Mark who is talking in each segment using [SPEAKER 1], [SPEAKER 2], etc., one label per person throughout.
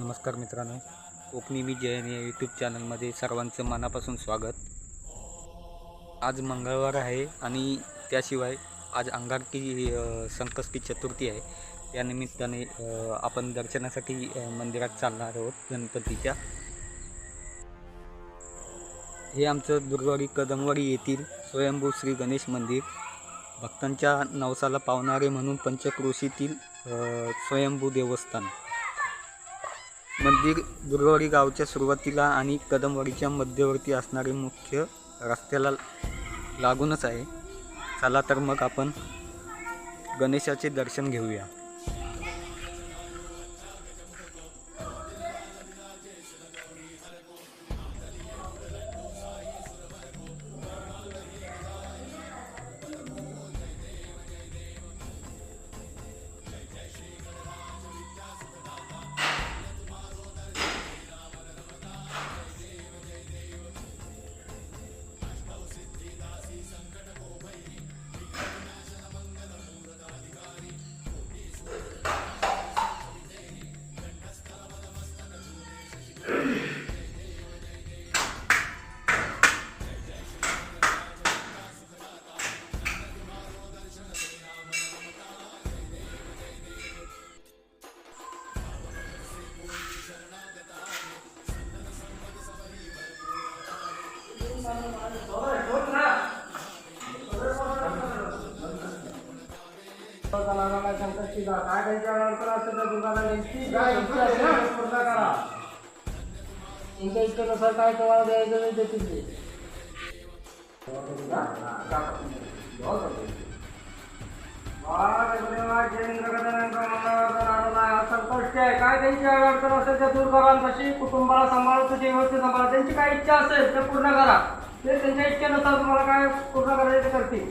[SPEAKER 1] नमस्कार मित्रांनो. कोकणी मी जयन या यूट्यूब चॅनलमध्ये सर्वांचं मनापासून स्वागत. आज मंगळवार आहे आणि त्याशिवाय आज अंगारकी संकष्टी चतुर्थी आहे. त्या निमित्ताने आपण दर्शनासाठी मंदिरात चालणार आहोत गणपतीच्या. हे आमचं दुर्गवाडी कदमवाडी येथील स्वयंभू श्री गणेश मंदिर. भक्तांच्या नवसाला पावणारे म्हणून पंचक्रोशीतील स्वयंभू देवस्थान. मंदिर दुर्गवाडी गावच्या सुरुवातीला आणि कदमवाडीच्या मध्यवर्ती असणारे मुख्य रस्त्याला लागूनच आहे. चला तर मग आपण गणेशाचे दर्शन घेऊया.
[SPEAKER 2] संकष्टीला काय त्यांच्या अडचण असेल तर दुकानात यांची काय इच्छा असेल तर पूर्ण करा तुमच्या इच्छेनुसार काय तुम्हाला द्यायचं नाही देतील ते कुटुंबाला सांभाळून तुझी व्यवस्थित सांभाळा त्यांची काय इच्छा असेल ते पूर्ण करा ते त्यांच्या इच्छेनुसार तुम्हाला काय पूर्ण करायचं ते करतील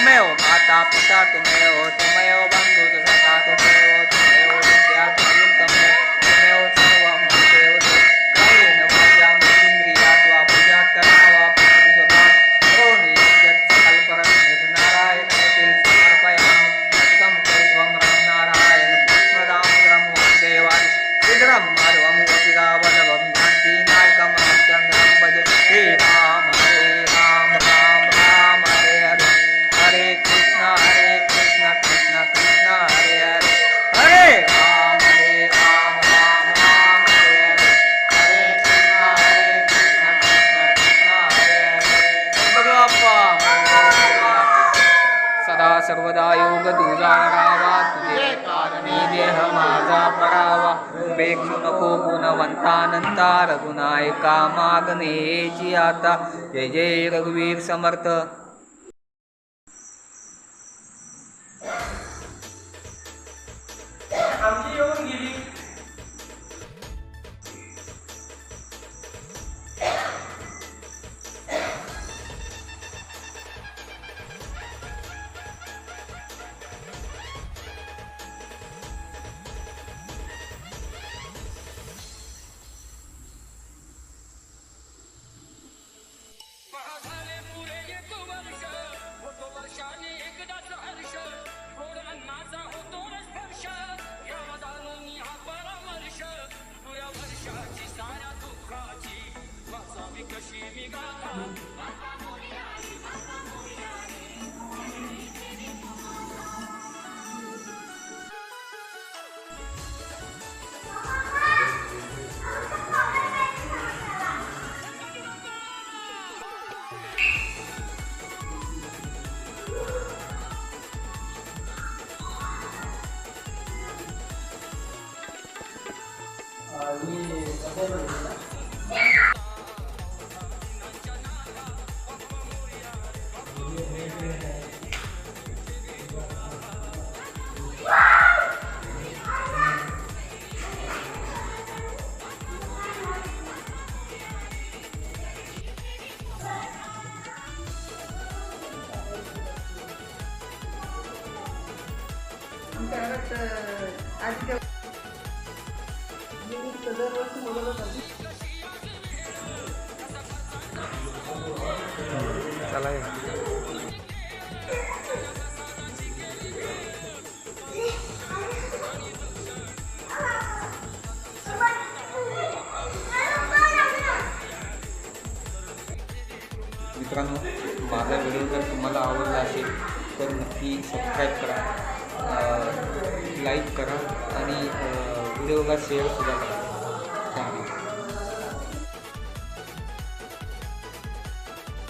[SPEAKER 1] तुमेव माता पिता तुमेव तुमेव बंधु सखा तुमेव वेक्षु नको गुणवंतानंता रघुनायका मागणे आता. जय जय रघुवीर समर्थ.
[SPEAKER 3] Gaga.
[SPEAKER 1] चला मित्रांनो माझा व्हिडिओ जर तुम्हाला आवडला असेल तर नक्की सबस्क्राईब करा. लाईक करा आणि व्हिडिओला शेअरसुद्धा करा.